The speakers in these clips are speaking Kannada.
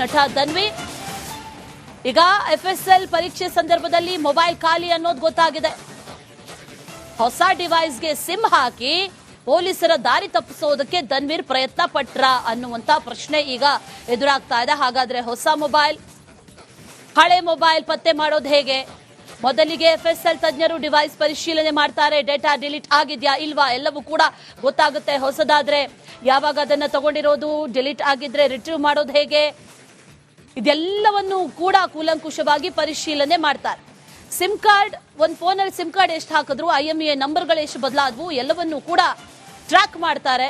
ನಟ ಧನ್ವಿ. ಈಗ ಎಫ್ ಎಸ್ ಎಲ್ ಪರೀಕ್ಷೆ ಸಂದರ್ಭದಲ್ಲಿ ಮೊಬೈಲ್ ಖಾಲಿ ಅನ್ನೋದು ಗೊತ್ತಾಗಿದೆ. ಹೊಸ ಡಿವೈಸ್ಗೆ ಸಿಮ್ ಹಾಕಿ ಪೊಲೀಸರ ದಾರಿ ತಪ್ಪಿಸೋದಕ್ಕೆ ಧನ್ವೀರ್ ಪ್ರಯತ್ನ ಪಟ್ರ ಅನ್ನುವಂತ ಪ್ರಶ್ನೆ ಈಗ ಎದುರಾಗ್ತಾ ಇದೆ. ಹಾಗಾದ್ರೆ ಹೊಸ ಮೊಬೈಲ್ ಹಳೆ ಮೊಬೈಲ್ ಪತ್ತೆ ಮಾಡೋದು ಹೇಗೆ? ಮೊದಲಿಗೆ ಎಫ್ ಎಸ್ ಎಲ್ ತಜ್ಞರು ಡಿವೈಸ್ ಪರಿಶೀಲನೆ ಮಾಡ್ತಾರೆ. ಡೇಟಾ ಡಿಲೀಟ್ ಆಗಿದ್ಯಾ ಇಲ್ವಾ? ಎಲ್ಲವೂ ಕೂಡ ಗೊತ್ತಾಗುತ್ತೆ. ಹೊಸದಾದ್ರೆ ಯಾವಾಗ ಅದನ್ನ ತಗೊಂಡಿರೋದು? ಡಿಲೀಟ್ ಆಗಿದ್ರೆ ರಿಟ್ರೀವ್ ಮಾಡೋದು ಹೇಗೆ? ಇದೆಲ್ಲವನ್ನು ಕೂಡ ಕೂಲಂಕುಷವಾಗಿ ಪರಿಶೀಲನೆ ಮಾಡ್ತಾರೆ. ಸಿಮ್ ಕಾರ್ಡ್, ಒಂದು ಫೋನಲ್ಲಿ ಸಿಮ್ ಕಾರ್ಡ್ ಎಷ್ಟು ಹಾಕಿದ್ರು ಐ ಎಂ ಎ ನಂಬರ್ಗಳು ಎಷ್ಟು ಬದಲಾದವು, ಎಲ್ಲವನ್ನೂ ಕೂಡ ಟ್ರ್ಯಾಕ್ ಮಾಡ್ತಾರೆ.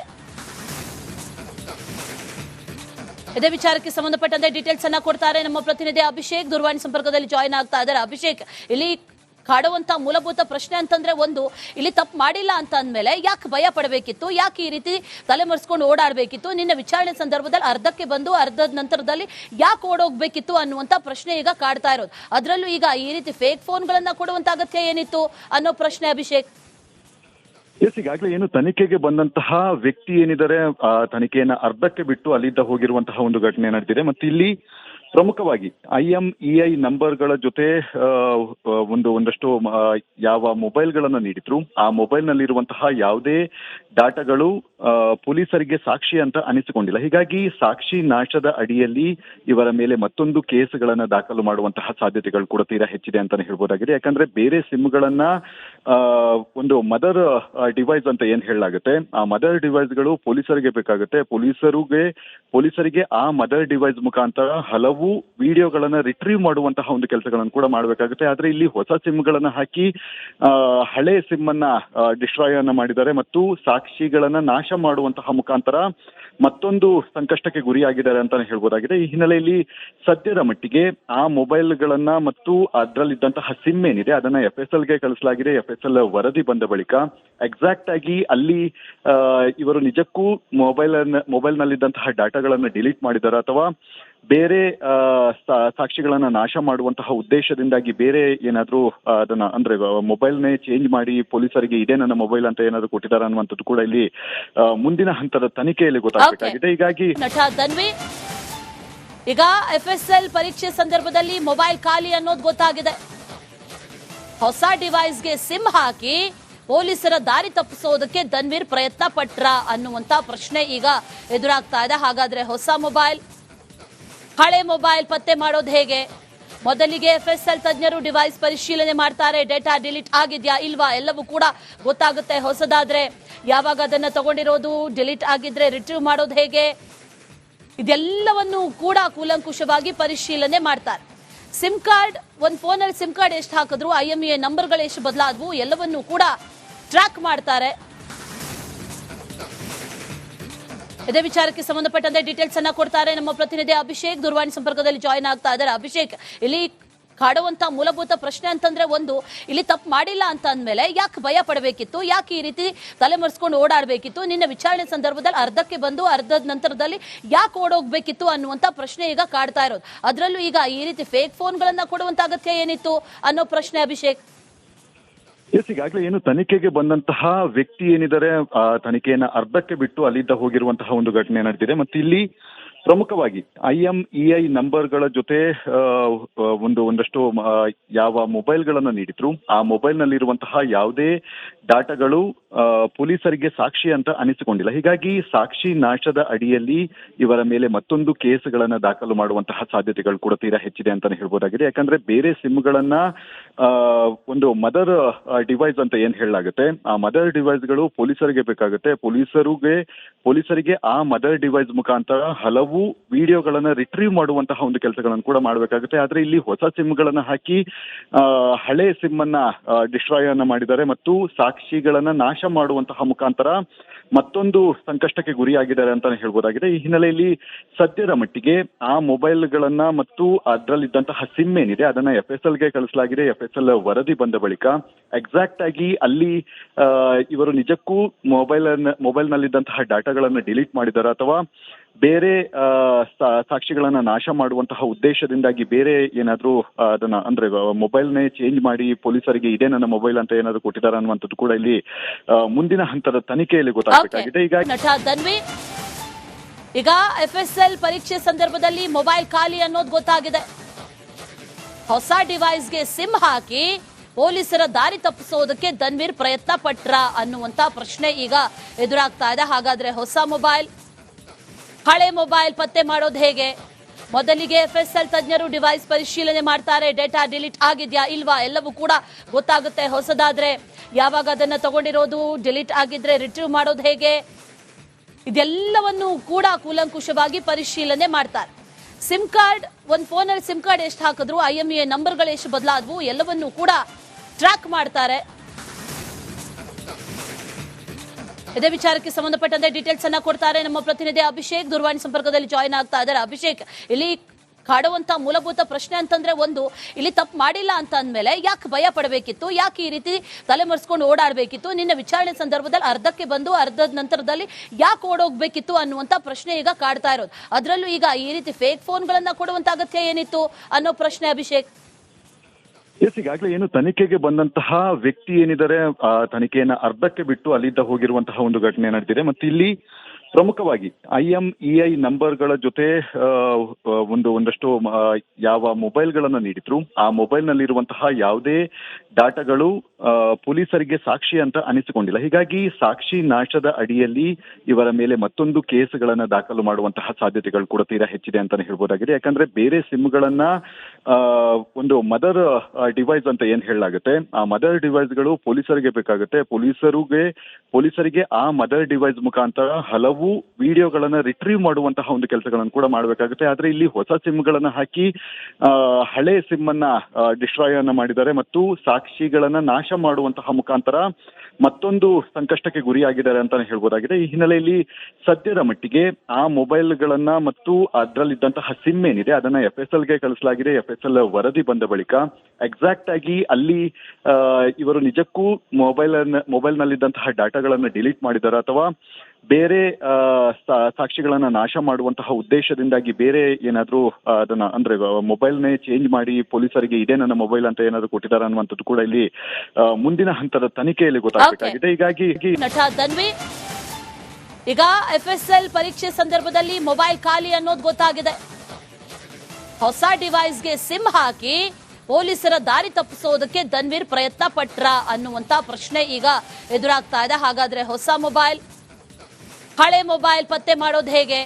ಇದೇ ವಿಚಾರಕ್ಕೆ ಸಂಬಂಧಪಟ್ಟಂತೆ ಡೀಟೇಲ್ಸ್ ಅನ್ನ ಕೊಡ್ತಾರೆ ನಮ್ಮ ಪ್ರತಿನಿಧಿ ಅಭಿಷೇಕ್. ದೂರವಾಣಿ ಸಂಪರ್ಕದಲ್ಲಿ ಜಾಯಿನ್ ಆಗ್ತಾ ಇದ್ದಾರೆ. ಅಭಿಷೇಕ್, ಇಲ್ಲಿ ಕಾಡುವಂತ ಮೂಲಭೂತ ಪ್ರಶ್ನೆ ಅಂತಂದ್ರೆ ಒಂದು, ಇಲ್ಲಿ ತಪ್ಪು ಮಾಡಿಲ್ಲ ಅಂತ ಅಂದ್ಮೇಲೆ ಯಾಕೆ ಭಯ ಪಡಬೇಕಿತ್ತು? ಯಾಕೆ ಈ ರೀತಿ ತಲೆ ಮರೆಸ್ಕೊಂಡು ಓಡಾಡಬೇಕಿತ್ತು? ನಿನ್ನ ವಿಚಾರಣೆ ಸಂದರ್ಭದಲ್ಲಿ ಅರ್ಧಕ್ಕೆ ಬಂದು ಅರ್ಧದ ನಂತರದಲ್ಲಿ ಯಾಕೆ ಓಡೋಗ್ಬೇಕಿತ್ತು ಅನ್ನುವಂತ ಪ್ರಶ್ನೆ ಈಗ ಕಾಡ್ತಾ ಇರೋದು. ಅದರಲ್ಲೂ ಈಗ ಈ ರೀತಿ ಫೇಕ್ ಫೋನ್ಗಳನ್ನ ಕೊಡುವಂತ ಅಗತ್ಯ ಏನಿತ್ತು ಅನ್ನೋ ಪ್ರಶ್ನೆ, ಅಭಿಷೇಕ್? ಎಸ್ ಈಗಾಗಲೇ ಏನು ತನಿಖೆಗೆ ಬಂದಂತಹ ವ್ಯಕ್ತಿ ಏನಿದ್ದಾರೆ ತನಿಖೆಯನ್ನ ಅರ್ಧಕ್ಕೆ ಬಿಟ್ಟು ಅಲ್ಲಿದ್ದ ಹೋಗಿರುವಂತಹ ಒಂದು ಘಟನೆ ನಡೆದಿದೆ. ಮತ್ತೆ ಇಲ್ಲಿ ಪ್ರಮುಖವಾಗಿ ಐ ಎಂ ಇ ಐ ನಂಬರ್ಗಳ ಜೊತೆ ಒಂದು, ಒಂದಷ್ಟು ಯಾವ ಮೊಬೈಲ್ಗಳನ್ನು ನೀಡಿದ್ರು. ಆ ಮೊಬೈಲ್ ನಲ್ಲಿರುವಂತಹ ಯಾವುದೇ ಡಾಟಾಗಳು ಪೊಲೀಸರಿಗೆ ಸಾಕ್ಷಿ ಅಂತ ಅನಿಸಿಕೊಂಡಿಲ್ಲ. ಹೀಗಾಗಿ ಸಾಕ್ಷಿ ನಾಶದ ಅಡಿಯಲ್ಲಿ ಇವರ ಮೇಲೆ ಮತ್ತೊಂದು ಕೇಸ್ಗಳನ್ನು ದಾಖಲು ಮಾಡುವಂತಹ ಸಾಧ್ಯತೆಗಳು ಕೂಡ ತೀರಾ ಹೆಚ್ಚಿದೆ ಅಂತಾನೆ ಹೇಳ್ಬೋದಾಗಿದೆ. ಯಾಕಂದ್ರೆ ಬೇರೆ ಸಿಮ್ಗಳನ್ನ ಒಂದು ಮದರ್ ಡಿವೈಸ್ ಅಂತ ಏನ್ ಹೇಳಲಾಗುತ್ತೆ? ಆ ಮದರ್ ಡಿವೈಸ್ಗಳು ಪೊಲೀಸರಿಗೆ ಬೇಕಾಗುತ್ತೆ. ಪೊಲೀಸರಿಗೆ ಪೊಲೀಸರಿಗೆ ಆ ಮದರ್ ಡಿವೈಸ್ ಮುಖಾಂತರ ಹಲವು ವಿಡಿಯೋಗಳನ್ನ ರಿಟ್ರೀವ್ ಮಾಡುವಂತಹ ಒಂದು ಕೆಲಸಗಳನ್ನು ಕೂಡ ಮಾಡಬೇಕಾಗುತ್ತೆ. ಆದ್ರೆ ಇಲ್ಲಿ ಹೊಸ ಸಿಮ್ಗಳನ್ನ ಹಾಕಿ ಹಳೆ ಸಿಮ್ ಅನ್ನ ಡಿಸ್ಟ್ರಾಯ್ ಅನ್ನ ಮಾಡಿದ್ದಾರೆ ಮತ್ತು ಸಾಕ್ಷಿಗಳನ್ನ ನಾಶ ಮಾಡುವಂತಹ ಮುಖಾಂತರ ಮತ್ತೊಂದು ಸಂಕಷ್ಟಕ್ಕೆ ಗುರಿಯಾಗಿದ್ದಾರೆ ಅಂತಾನೆ ಹೇಳ್ಬೋದಾಗಿದೆ. ಈ ಹಿನ್ನೆಲೆಯಲ್ಲಿ ಸದ್ಯದ ಮಟ್ಟಿಗೆ ಆ ಮೊಬೈಲ್ಗಳನ್ನ ಮತ್ತು ಅದರಲ್ಲಿದ್ದಂತಹ ಸಿಮ್ ಏನಿದೆ, ಅದನ್ನ ಎಫ್ ಎಸ್ ಎಲ್ಗೆ ಕಳಿಸಲಾಗಿದೆ. ಎಫ್ ಎಸ್ ಎಲ್ ವರದಿ ಬಂದ ಬಳಿಕ ಎಕ್ಸಾಕ್ಟ್ ಆಗಿ ಅಲ್ಲಿ ಇವರು ನಿಜಕ್ಕೂ ಮೊಬೈಲ್ ಮೊಬೈಲ್ ನಲ್ಲಿದ್ದಂತಹ ಡಾಟಾಗಳನ್ನ ಡಿಲೀಟ್ ಮಾಡಿದ್ದಾರೆ ಅಥವಾ ಬೇರೆ ಸಾಕ್ಷಿಗಳನ್ನ ನಾಶ ಮಾಡುವಂತಹ ಉದ್ದೇಶದಿಂದಾಗಿ ಬೇರೆ ಏನಾದ್ರೂ ಅದನ್ನ ಅಂದ್ರೆ ಮೊಬೈಲ್ನೇ ಚೇಂಜ್ ಮಾಡಿ ಪೊಲೀಸರಿಗೆ ಇದೇ ನನ್ನ ಮೊಬೈಲ್ ಅಂತ ಏನಾದ್ರು ಕೊಟ್ಟಿದ್ದಾರೆ ಅನ್ನುವಂಥದ್ದು ಕೂಡ ಇಲ್ಲಿ ಮುಂದಿನ ಹಂತದ ತನಿಖೆಯಲ್ಲಿ ಗೊತ್ತಾಗಬೇಕಾಗಿದೆ. ಹೀಗಾಗಿ ಈಗ ಎಫ್ ಎಸ್ ಎಲ್ ಪರೀಕ್ಷೆ ಸಂದರ್ಭದಲ್ಲಿ ಮೊಬೈಲ್ ಖಾಲಿ ಅನ್ನೋದು ಗೊತ್ತಾಗಿದೆ. ಹೊಸ ಡಿವೈಸ್ಗೆ ಸಿಮ್ ಹಾಕಿ ಪೊಲೀಸರ ದಾರಿ ತಪ್ಪಿಸೋದಕ್ಕೆ ಧನ್ವೀರ್ ಪ್ರಯತ್ನ ಪಟ್ರ ಅನ್ನುವಂತ ಪ್ರಶ್ನೆ ಈಗ ಎದುರಾಗ್ತಾ ಇದೆ. ಹಾಗಾದ್ರೆ ಹೊಸ ಮೊಬೈಲ್ ಹಳೆ ಮೊಬೈಲ್ ಪತ್ತೆ ಮಾಡೋದು ಹೇಗೆ? ಮೊದಲಿಗೆ ಎಫ್ ಎಸ್ ಎಲ್ ತಜ್ಞರು ಡಿವೈಸ್ ಪರಿಶೀಲನೆ ಮಾಡ್ತಾರೆ ಡೇಟಾ ಡಿಲೀಟ್ ಆಗಿದ್ಯಾ ಇಲ್ವಾ? ಎಲ್ಲವೂ ಕೂಡ ಗೊತ್ತಾಗುತ್ತೆ ಹೊಸದಾದ್ರೆ. ಯಾವಾಗ ಅದನ್ನ ತಗೊಂಡಿರೋದು ಡಿಲೀಟ್ ಆಗಿದ್ರೆ ರಿಟ್ರೀವ್ ಮಾಡೋದು ಹೇಗೆ? ಇದೆಲ್ಲವನ್ನು ಕೂಡ ಕೂಲಂಕುಷವಾಗಿ ಪರಿಶೀಲನೆ ಮಾಡ್ತಾರೆ. ಸಿಮ್ ಕಾರ್ಡ್ ಒಂದು ಫೋನಲ್ಲಿ ಸಿಮ್ ಕಾರ್ಡ್ ಎಷ್ಟು ಹಾಕಿದ್ರು ಐ ಎಂ ಎ ನಂಬರ್ಗಳು ಎಷ್ಟು ಬದಲಾದವು, ಎಲ್ಲವನ್ನೂ ಕೂಡ ಟ್ರ್ಯಾಕ್ ಮಾಡ್ತಾರೆ. ಇದೇ ವಿಚಾರಕ್ಕೆ ಸಂಬಂಧಪಟ್ಟಂತೆ ಡೀಟೇಲ್ಸ್ ಅನ್ನ ಕೊಡ್ತಾರೆ ನಮ್ಮ ಪ್ರತಿನಿಧಿ ಅಭಿಷೇಕ್. ದೂರವಾಣಿ ಸಂಪರ್ಕದಲ್ಲಿ ಜಾಯಿನ್ ಆಗ್ತಾ ಇದ್ದಾರೆ. ಅಭಿಷೇಕ್, ಇಲ್ಲಿ ಕಾಡುವಂತ ಮೂಲಭೂತ ಪ್ರಶ್ನೆ ಅಂತಂದ್ರೆ ಒಂದು, ಇಲ್ಲಿ ತಪ್ಪು ಮಾಡಿಲ್ಲ ಅಂತ ಅಂದ್ಮೇಲೆ ಯಾಕೆ ಭಯ ಪಡಬೇಕಿತ್ತು? ಯಾಕೆ ಈ ರೀತಿ ತಲೆ ಮರೆಸ್ಕೊಂಡು ಓಡಾಡಬೇಕಿತ್ತು? ನಿನ್ನ ವಿಚಾರಣೆ ಸಂದರ್ಭದಲ್ಲಿ ಅರ್ಧಕ್ಕೆ ಬಂದು ಅರ್ಧದ ನಂತರದಲ್ಲಿ ಯಾಕೆ ಓಡೋಗ್ಬೇಕಿತ್ತು ಅನ್ನುವಂತ ಪ್ರಶ್ನೆ ಈಗ ಕಾಡ್ತಾ ಇರೋದು. ಅದರಲ್ಲೂ ಈಗ ಈ ರೀತಿ ಫೇಕ್ ಫೋನ್ಗಳನ್ನ ಕೊಡುವಂತ ಅಗತ್ಯ ಏನಿತ್ತು ಅನ್ನೋ ಪ್ರಶ್ನೆ ಅಭಿಷೇಕ್. ಎಸ್, ಈಗಾಗಲೇ ಏನು ತನಿಖೆಗೆ ಬಂದಂತಹ ವ್ಯಕ್ತಿ ಏನಿದ್ದಾರೆ, ಆ ತನಿಖೆಯನ್ನ ಅರ್ಧಕ್ಕೆ ಬಿಟ್ಟು ಅಲ್ಲಿದ್ದ ಹೋಗಿರುವಂತಹ ಒಂದು ಘಟನೆ ನಡೆದಿದೆ. ಮತ್ತೆ ಇಲ್ಲಿ ಪ್ರಮುಖವಾಗಿ ಐ ಎಂ ಇ ಐ ನಂಬರ್ಗಳ ಜೊತೆ ಒಂದು, ಒಂದಷ್ಟು ಯಾವ ಮೊಬೈಲ್ಗಳನ್ನು ನೀಡಿದ್ರು. ಆ ಮೊಬೈಲ್ ನಲ್ಲಿರುವಂತಹ ಯಾವುದೇ ಡಾಟಾಗಳು ಪೊಲೀಸರಿಗೆ ಸಾಕ್ಷಿ ಅಂತ ಅನಿಸಿಕೊಂಡಿಲ್ಲ. ಹೀಗಾಗಿ ಸಾಕ್ಷಿ ನಾಶದ ಅಡಿಯಲ್ಲಿ ಇವರ ಮೇಲೆ ಮತ್ತೊಂದು ಕೇಸ್ಗಳನ್ನು ದಾಖಲು ಮಾಡುವಂತಹ ಸಾಧ್ಯತೆಗಳು ಕೂಡ ತೀರಾ ಹೆಚ್ಚಿದೆ ಅಂತಾನೆ ಹೇಳ್ಬೋದಾಗಿದೆ. ಯಾಕಂದ್ರೆ ಬೇರೆ ಸಿಮ್ಗಳನ್ನ ಒಂದು ಮದರ್ ಡಿವೈಸ್ ಅಂತ ಏನ್ ಹೇಳಲಾಗುತ್ತೆ? ಆ ಮದರ್ ಡಿವೈಸ್ಗಳು ಪೊಲೀಸರಿಗೆ ಬೇಕಾಗುತ್ತೆ. ಪೊಲೀಸರಿಗೆ ಪೊಲೀಸರಿಗೆ ಆ ಮದರ್ ಡಿವೈಸ್ ಮುಖಾಂತರ ಹಲವು ವಿಡಿಯೋಗಳನ್ನ ರಿಟ್ರೀವ್ ಮಾಡುವಂತಹ ಒಂದು ಕೆಲಸಗಳನ್ನು ಕೂಡ ಮಾಡಬೇಕಾಗುತ್ತೆ. ಆದ್ರೆ ಇಲ್ಲಿ ಹೊಸ ಸಿಮ್ಗಳನ್ನ ಹಾಕಿ ಹಳೆ ಸಿಮ್ ಅನ್ನ ಡಿಸ್ಟ್ರಾಯ್ ಅನ್ನ ಮಾಡಿದ್ದಾರೆ ಮತ್ತು ಸಾಕ್ಷಿಗಳನ್ನ ನಾಶ ಮಾಡುವಂತಹ ಮುಖಾಂತರ ಮತ್ತೊಂದು ಸಂಕಷ್ಟಕ್ಕೆ ಗುರಿಯಾಗಿದ್ದಾರೆ ಅಂತಾನೆ ಹೇಳ್ಬೋದಾಗಿದೆ. ಈ ಹಿನ್ನೆಲೆಯಲ್ಲಿ ಸದ್ಯದ ಮಟ್ಟಿಗೆ ಆ ಮೊಬೈಲ್ಗಳನ್ನ ಮತ್ತು ಅದರಲ್ಲಿದ್ದಂತಹ ಸಿಮ್ ಏನಿದೆ, ಅದನ್ನ ಎಫ್ ಎಸ್ ಎಲ್ಗೆ ಕಳಿಸಲಾಗಿದೆ. ಎಫ್ ಎಸ್ ಎಲ್ ವರದಿ ಬಂದ ಬಳಿಕ ಎಕ್ಸಾಕ್ಟ್ ಆಗಿ ಅಲ್ಲಿ ಇವರು ನಿಜಕ್ಕೂ ಮೊಬೈಲ್ ಮೊಬೈಲ್ ನಲ್ಲಿದ್ದಂತಹ ಡಾಟಾಗಳನ್ನ ಡಿಲೀಟ್ ಮಾಡಿದ್ದಾರೆ ಅಥವಾ ಬೇರೆ ಸಾಕ್ಷಿಗಳನ್ನ ನಾಶ ಮಾಡುವಂತಹ ಉದ್ದೇಶದಿಂದಾಗಿ ಬೇರೆ ಏನಾದ್ರೂ ಅದನ್ನ ಅಂದ್ರೆ ಮೊಬೈಲ್ನೇ ಚೇಂಜ್ ಮಾಡಿ ಪೊಲೀಸರಿಗೆ ಇದೇ ನನ್ನ ಮೊಬೈಲ್ ಅಂತ ಏನಾದ್ರು ಕೊಟ್ಟಿದ್ದಾರೆ ಅನ್ನುವಂಥದ್ದು ಕೂಡ ಇಲ್ಲಿ ಮುಂದಿನ ಹಂತದ ತನಿಖೆಯಲ್ಲಿ ಗೊತ್ತಾಗಬೇಕಾಗಿದೆ. ಈಗ ನಟ ಧನ್ವಿ ಈಗ ಎಲ್ ಪರೀಕ್ಷೆ ಸಂದರ್ಭದಲ್ಲಿ ಮೊಬೈಲ್ ಖಾಲಿ ಅನ್ನೋದು ಗೊತ್ತಾಗಿದೆ. ಹೊಸ ಡಿವೈಸ್ಗೆ ಸಿಮ್ ಹಾಕಿ ಪೊಲೀಸರ ದಾರಿ ತಪ್ಪಿಸೋದಕ್ಕೆ ಧನ್ವೀರ್ ಪ್ರಯತ್ನ ಪಟ್ರ ಅನ್ನುವಂತ ಪ್ರಶ್ನೆ ಈಗ ಎದುರಾಗ್ತಾ ಇದೆ. ಹಾಗಾದ್ರೆ ಹೊಸ ಮೊಬೈಲ್ ಹಳೆ ಮೊಬೈಲ್ ಪತ್ತೆ ಮಾಡೋದು ಹೇಗೆ? ಮೊದಲಿಗೆ ಎಫ್ ಎಸ್ ಎಲ್ ತಜ್ಞರು ಡಿವೈಸ್ ಪರಿಶೀಲನೆ ಮಾಡ್ತಾರೆ, ಡೇಟಾ ಡಿಲೀಟ್ ಆಗಿದ್ಯಾ ಇಲ್ವಾ ಎಲ್ಲವೂ ಕೂಡ ಗೊತ್ತಾಗುತ್ತೆ ಹೊಸದಾದ್ರೆ. ಯಾವಾಗ ಅದನ್ನ ತಗೊಂಡಿರೋದು, ಡಿಲೀಟ್ ಆಗಿದ್ರೆ ರಿಟ್ರೀವ್ ಮಾಡೋದು ಹೇಗೆ? ಇದೆಲ್ಲವನ್ನು ಕೂಡ ಕೂಲಂಕುಷವಾಗಿ ಪರಿಶೀಲನೆ ಮಾಡ್ತಾರೆ. ಸಿಮ್ ಕಾರ್ಡ್, ಒಂದು ಫೋನಲ್ಲಿ ಸಿಮ್ ಕಾರ್ಡ್ ಎಷ್ಟು ಹಾಕಿದ್ರು, ಐ ಎಂ ಎ ನಂಬರ್ಗಳು ಎಷ್ಟು ಬದಲಾದವು, ಎಲ್ಲವನ್ನು ಕೂಡ ಟ್ರ್ಯಾಕ್ ಮಾಡ್ತಾರೆ. ಇದೇ ವಿಚಾರಕ್ಕೆ ಸಂಬಂಧಪಟ್ಟಂತೆ ಡೀಟೇಲ್ಸ್ ಅನ್ನ ಕೊಡ್ತಾರೆ ನಮ್ಮ ಪ್ರತಿನಿಧಿ ಅಭಿಷೇಕ್. ದೂರವಾಣಿ ಸಂಪರ್ಕದಲ್ಲಿ ಜಾಯಿನ್ ಆಗ್ತಾ ಇದ್ದಾರೆ. ಅಭಿಷೇಕ್, ಇಲ್ಲಿ ಕಾಡುವಂತ ಮೂಲಭೂತ ಪ್ರಶ್ನೆ ಅಂತಂದ್ರೆ ಒಂದು, ಇಲ್ಲಿ ತಪ್ಪು ಮಾಡಿಲ್ಲ ಅಂತ ಅಂದ್ಮೇಲೆ ಯಾಕೆ ಭಯ ಪಡಬೇಕಿತ್ತು? ಯಾಕೆ ಈ ರೀತಿ ತಲೆ ಮರೆಸ್ಕೊಂಡು ಓಡಾಡಬೇಕಿತ್ತು? ನಿನ್ನ ವಿಚಾರಣೆ ಸಂದರ್ಭದಲ್ಲಿ ಅರ್ಧಕ್ಕೆ ಬಂದು ಅರ್ಧದ ನಂತರದಲ್ಲಿ ಯಾಕೆ ಓಡೋಗ್ಬೇಕಿತ್ತು ಅನ್ನುವಂತ ಪ್ರಶ್ನೆ ಈಗ ಕಾಡ್ತಾ ಇರೋದು. ಅದರಲ್ಲೂ ಈಗ ಈ ರೀತಿ ಫೇಕ್ ಫೋನ್ಗಳನ್ನ ಕೊಡುವಂತ ಅಗತ್ಯ ಏನಿತ್ತು ಅನ್ನೋ ಪ್ರಶ್ನೆ ಅಭಿಷೇಕ್. ಎಸ್ ಈಗಾಗಲೇ ಏನು ತನಿಖೆಗೆ ಬಂದಂತಹ ವ್ಯಕ್ತಿ ಏನಿದ್ದಾರೆ, ಆ ತನಿಖೆಯನ್ನ ಅರ್ಧಕ್ಕೆ ಬಿಟ್ಟು ಅಲ್ಲಿದ್ದ ಹೋಗಿರುವಂತಹ ಒಂದು ಘಟನೆ ನಡೆದಿದೆ. ಮತ್ತೆ ಇಲ್ಲಿ ಪ್ರಮುಖವಾಗಿ ಐ ಎಂ ಇ ಐ ನಂಬರ್ಗಳ ಜೊತೆ ಒಂದು, ಒಂದಷ್ಟು ಯಾವ ಮೊಬೈಲ್ಗಳನ್ನು ನೀಡಿದ್ರು. ಆ ಮೊಬೈಲ್ನಲ್ಲಿರುವಂತಹ ಯಾವುದೇ ಡಾಟಾಗಳು ಪೊಲೀಸರಿಗೆ ಸಾಕ್ಷಿ ಅಂತ ಅನಿಸಿಕೊಂಡಿಲ್ಲ. ಹೀಗಾಗಿ ಸಾಕ್ಷಿ ನಾಶದ ಅಡಿಯಲ್ಲಿ ಇವರ ಮೇಲೆ ಮತ್ತೊಂದು ಕೇಸ್ಗಳನ್ನು ದಾಖಲು ಮಾಡುವಂತಹ ಸಾಧ್ಯತೆಗಳು ಕೂಡ ತೀರಾ ಹೆಚ್ಚಿದೆ ಅಂತಾನೆ ಹೇಳ್ಬೋದಾಗಿದೆ. ಯಾಕಂದ್ರೆ ಬೇರೆ ಸಿಮ್ಗಳನ್ನ ಒಂದು ಮದರ್ ಡಿವೈಸ್ ಅಂತ ಏನ್ ಹೇಳಲಾಗುತ್ತೆ? ಆ ಮದರ್ ಡಿವೈಸ್ಗಳು ಪೊಲೀಸರಿಗೆ ಬೇಕಾಗುತ್ತೆ. ಪೊಲೀಸರಿಗೆ ಪೊಲೀಸರಿಗೆ ಆ ಮದರ್ ಡಿವೈಸ್ ಮುಖಾಂತರ ಹಲವು ವಿಡಿಯೋಗಳನ್ನ ರಿಟ್ರೀವ್ ಮಾಡುವಂತಹ ಒಂದು ಕೆಲಸಗಳನ್ನು ಕೂಡ ಮಾಡಬೇಕಾಗುತ್ತೆ. ಆದ್ರೆ ಇಲ್ಲಿ ಹೊಸ ಸಿಮ್ಗಳನ್ನ ಹಾಕಿ ಹಳೆ ಸಿಮ್ ಅನ್ನ ಡಿಸ್ಟ್ರಾಯ್ ಅನ್ನ ಮಾಡಿದ್ದಾರೆ ಮತ್ತು ಸಾಕ್ಷಿಗಳನ್ನ ನಾಶ ಮಾಡುವಂತಹ ಮುಖಾಂತರ ಮತ್ತೊಂದು ಸಂಕಷ್ಟಕ್ಕೆ ಗುರಿಯಾಗಿದ್ದಾರೆ ಅಂತಾನೆ ಹೇಳ್ಬೋದಾಗಿದೆ. ಈ ಹಿನ್ನೆಲೆಯಲ್ಲಿ ಸದ್ಯದ ಮಟ್ಟಿಗೆ ಆ ಮೊಬೈಲ್ಗಳನ್ನ ಮತ್ತು ಅದರಲ್ಲಿದ್ದಂತಹ ಸಿಮ್ ಏನಿದೆ, ಅದನ್ನ ಎಫ್ ಎಸ್ ಎಲ್ಗೆ ಕಳಿಸಲಾಗಿದೆ. ಎಫ್ ಎಸ್ ಎಲ್ ವರದಿ ಬಂದ ಬಳಿಕ ಎಕ್ಸಾಕ್ಟ್ ಆಗಿ ಅಲ್ಲಿ ಇವರು ನಿಜಕ್ಕೂ ಮೊಬೈಲ್ ಮೊಬೈಲ್ನಲ್ಲಿದ್ದಂತಹ ಡಾಟಾಗಳನ್ನ ಡಿಲೀಟ್ ಮಾಡಿದ್ದಾರೆ ಅಥವಾ ಬೇರೆ ಸಾಕ್ಷಿಗಳನ್ನ ನಾಶ ಮಾಡುವಂತಹ ಉದ್ದೇಶದಿಂದಾಗಿ ಬೇರೆ ಏನಾದ್ರೂ ಅದನ್ನ ಅಂದ್ರೆ ಮೊಬೈಲ್ನೇ ಚೇಂಜ್ ಮಾಡಿ ಪೊಲೀಸರಿಗೆ ಇದೇ ನನ್ನ ಮೊಬೈಲ್ ಅಂತ ಏನಾದ್ರು ಕೊಟ್ಟಿದ್ದಾರೆ ಅನ್ನುವಂಥದ್ದು ಕೂಡ ಇಲ್ಲಿ ಮುಂದಿನ ಹಂತದ ತನಿಖೆಯಲ್ಲಿ ಗೊತ್ತಾಗಬೇಕಾಗಿದೆ. ಹೀಗಾಗಿ ಹೀಗಾಗಿ ನಟ ಧನ್ವಿ ಈಗ ಎಫ್ಎಸ್ಎಲ್ ಪರೀಕ್ಷೆ ಸಂದರ್ಭದಲ್ಲಿ ಮೊಬೈಲ್ ಖಾಲಿ ಅನ್ನೋದು ಗೊತ್ತಾಗಿದೆ. ಹೊಸ ಡಿವೈಸ್ಗೆ ಸಿಮ್ ಹಾಕಿ ಪೊಲೀಸರ ದಾರಿ ತಪ್ಪಿಸೋದಕ್ಕೆ ಧನ್ವೀರ್ ಪ್ರಯತ್ನ ಪಟ್ರ ಅನ್ನುವಂತ ಪ್ರಶ್ನೆ ಈಗ ಎದುರಾಗ್ತಾ ಇದೆ. ಹಾಗಾದ್ರೆ ಹೊಸ ಮೊಬೈಲ್ ಹಳೆ ಮೊಬೈಲ್ ಪತ್ತೆ ಮಾಡೋದು ಹೇಗೆ?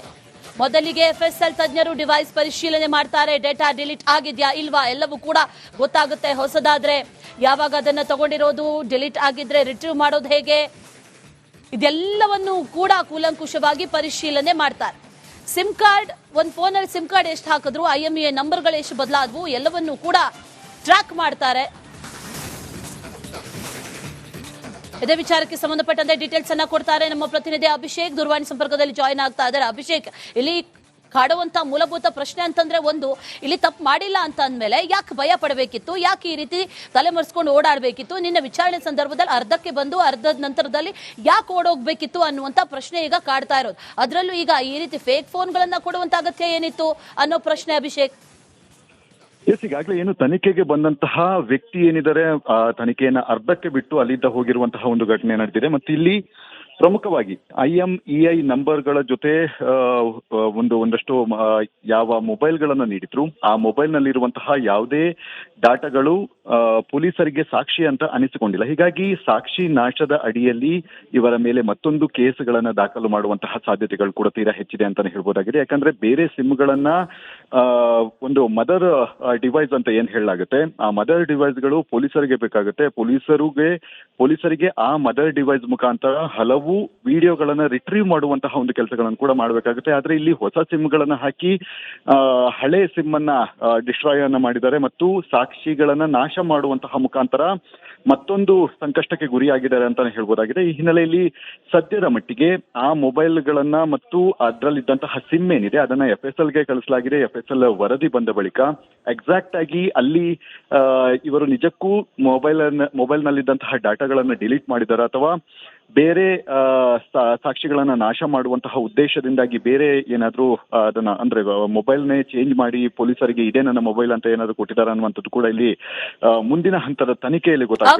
ಮೊದಲಿಗೆ ಎಫ್ ಎಸ್ ಎಲ್ ತಜ್ಞರು ಡಿವೈಸ್ ಪರಿಶೀಲನೆ ಮಾಡ್ತಾರೆ, ಡೇಟಾ ಡಿಲೀಟ್ ಆಗಿದ್ಯಾ ಇಲ್ವಾ ಎಲ್ಲವೂ ಕೂಡ ಗೊತ್ತಾಗುತ್ತೆ ಹೊಸದಾದ್ರೆ. ಯಾವಾಗ ಅದನ್ನ ತಗೊಂಡಿರೋದು, ಡಿಲೀಟ್ ಆಗಿದ್ರೆ ರಿಟ್ರೀವ್ ಮಾಡೋದು ಹೇಗೆ? ಇದೆಲ್ಲವನ್ನು ಕೂಡ ಕೂಲಂಕುಷವಾಗಿ ಪರಿಶೀಲನೆ ಮಾಡ್ತಾರೆ. ಸಿಮ್ ಕಾರ್ಡ್, ಒಂದು ಫೋನಲ್ಲಿ ಸಿಮ್ ಕಾರ್ಡ್ ಎಷ್ಟು ಹಾಕಿದ್ರು, ಐ ಎಂ ಎ ನಂಬರ್ಗಳು ಎಷ್ಟು ಬದಲಾದವು, ಎಲ್ಲವನ್ನೂ ಕೂಡ ಟ್ರ್ಯಾಕ್ ಮಾಡ್ತಾರೆ. ಇದೇ ವಿಚಾರಕ್ಕೆ ಸಂಬಂಧಪಟ್ಟಂತೆ ಡೀಟೇಲ್ಸ್ ಅನ್ನ ಕೊಡ್ತಾರೆ ನಮ್ಮ ಪ್ರತಿನಿಧಿ ಅಭಿಷೇಕ್. ದೂರವಾಣಿ ಸಂಪರ್ಕದಲ್ಲಿ ಜಾಯಿನ್ ಆಗ್ತಾ ಇದ್ದಾರೆ. ಅಭಿಷೇಕ್, ಇಲ್ಲಿ ಕಾಡುವಂತ ಮೂಲಭೂತ ಪ್ರಶ್ನೆ ಅಂತಂದ್ರೆ ಒಂದು, ಇಲ್ಲಿ ತಪ್ಪು ಮಾಡಿಲ್ಲ ಅಂತ ಅಂದ್ಮೇಲೆ ಯಾಕೆ ಭಯ ಪಡಬೇಕಿತ್ತು? ಯಾಕೆ ಈ ರೀತಿ ತಲೆ ಮರೆಸ್ಕೊಂಡು ಓಡಾಡಬೇಕಿತ್ತು? ನಿನ್ನ ವಿಚಾರಣೆ ಸಂದರ್ಭದಲ್ಲಿ ಅರ್ಧಕ್ಕೆ ಬಂದು ಅರ್ಧದ ನಂತರದಲ್ಲಿ ಯಾಕೆ ಓಡೋಗ್ಬೇಕಿತ್ತು ಅನ್ನುವಂತ ಪ್ರಶ್ನೆ ಈಗ ಕಾಡ್ತಾ ಇರೋದು. ಅದರಲ್ಲೂ ಈಗ ಈ ರೀತಿ ಫೇಕ್ ಫೋನ್ಗಳನ್ನ ಕೊಡುವಂತ ಅಗತ್ಯ ಏನಿತ್ತು ಅನ್ನೋ ಪ್ರಶ್ನೆ ಅಭಿಷೇಕ್. ಎಸ್ ಈಗಾಗಲೇ ಏನು ತನಿಖೆಗೆ ಬಂದಂತಹ ವ್ಯಕ್ತಿ ಏನಿದ್ದಾರೆ, ಆ ತನಿಖೆಯನ್ನ ಅರ್ಧಕ್ಕೆ ಬಿಟ್ಟು ಅಲ್ಲಿದ್ದ ಹೋಗಿರುವಂತಹ ಒಂದು ಘಟನೆ ನಡೆದಿದೆ. ಮತ್ತೆ ಇಲ್ಲಿ ಪ್ರಮುಖವಾಗಿ ಐ ಎಂ ಇ ಐ ನಂಬರ್ಗಳ ಜೊತೆ ಒಂದು, ಒಂದಷ್ಟು ಯಾವ ಮೊಬೈಲ್ಗಳನ್ನು ನೀಡಿದ್ರು. ಆ ಮೊಬೈಲ್ನಲ್ಲಿರುವಂತಹ ಯಾವುದೇ ಡಾಟಾಗಳು ಪೊಲೀಸರಿಗೆ ಸಾಕ್ಷಿ ಅಂತ ಅನಿಸಿಕೊಂಡಿಲ್ಲ. ಹೀಗಾಗಿ ಸಾಕ್ಷಿ ನಾಶದ ಅಡಿಯಲ್ಲಿ ಇವರ ಮೇಲೆ ಮತ್ತೊಂದು ಕೇಸ್ಗಳನ್ನು ದಾಖಲು ಮಾಡುವಂತಹ ಸಾಧ್ಯತೆಗಳು ಕೂಡ ತೀರಾ ಹೆಚ್ಚಿದೆ ಅಂತಾನೆ ಹೇಳ್ಬೋದಾಗಿದೆ. ಯಾಕಂದ್ರೆ ಬೇರೆ ಸಿಮ್ಗಳನ್ನ ಒಂದು ಮದರ್ ಡಿವೈಸ್ ಅಂತ ಏನ್ ಹೇಳಲಾಗುತ್ತೆ? ಆ ಮದರ್ ಡಿವೈಸ್ಗಳು ಪೊಲೀಸರಿಗೆ ಬೇಕಾಗುತ್ತೆ. ಪೊಲೀಸರಿಗೆ ಪೊಲೀಸರಿಗೆ ಆ ಮದರ್ ಡಿವೈಸ್ ಮುಖಾಂತರ ಹಲವು ವಿಡಿಯೋಗಳನ್ನ ರಿಟ್ರೀವ್ ಮಾಡುವಂತಹ ಒಂದು ಕೆಲಸಗಳನ್ನು ಕೂಡ ಮಾಡಬೇಕಾಗುತ್ತೆ. ಆದ್ರೆ ಇಲ್ಲಿ ಹೊಸ ಸಿಮ್ಗಳನ್ನ ಹಾಕಿ ಆ, ಹಳೆ ಸಿಮ್ ಅನ್ನ ಡಿಸ್ಟ್ರಾಯ್ ಅನ್ನ ಮಾಡಿದ್ದಾರೆ ಮತ್ತು ಸಾಕ್ಷಿಗಳನ್ನ ನಾಶ ಮಾಡುವಂತಹ ಮುಖಾಂತರ ಮತ್ತೊಂದು ಸಂಕಷ್ಟಕ್ಕೆ ಗುರಿಯಾಗಿದ್ದಾರೆ ಅಂತಾನೆ ಹೇಳ್ಬೋದಾಗಿದೆ. ಈ ಹಿನ್ನೆಲೆಯಲ್ಲಿ ಸದ್ಯದ ಮಟ್ಟಿಗೆ ಆ ಮೊಬೈಲ್ಗಳನ್ನ ಮತ್ತು ಅದರಲ್ಲಿದ್ದಂತಹ ಸಿಮ್ ಏನಿದೆ ಅದನ್ನ ಎಫ್ ಎಸ್ ಎಲ್ಗೆ ಕಳಿಸಲಾಗಿದೆ. ಎಫ್ ಎಸ್ ಎಲ್ ವರದಿ ಬಂದ ಬಳಿಕ ಎಕ್ಸಾಕ್ಟ್ ಆಗಿ ಅಲ್ಲಿ ಇವರು ನಿಜಕ್ಕೂ ಮೊಬೈಲ್ ಮೊಬೈಲ್ನಲ್ಲಿದ್ದಂತಹ ಡಾಟಾಗಳನ್ನ ಡಿಲೀಟ್ ಮಾಡಿದ್ದಾರೆ ಅಥವಾ ಬೇರೆ ಸಾಕ್ಷಿಗಳನ್ನ ನಾಶ ಮಾಡುವಂತಹ ಉದ್ದೇಶದಿಂದಾಗಿ ಬೇರೆ ಏನಾದ್ರೂ ಅದನ್ನ ಅಂದ್ರೆ ಮೊಬೈಲ್ನೇ ಚೇಂಜ್ ಮಾಡಿ ಪೊಲೀಸರಿಗೆ ಇದೇ ನನ್ನ ಮೊಬೈಲ್ ಅಂತ ಏನಾದ್ರು ಕೊಟ್ಟಿದ್ದಾರೆ ಅನ್ನುವಂಥದ್ದು ಕೂಡ ಇಲ್ಲಿ ಮುಂದಿನ ಹಂತದ ತನಿಖೆಯಲ್ಲಿ ಗೊತ್ತಾಗಬೇಕಾಗಿದೆ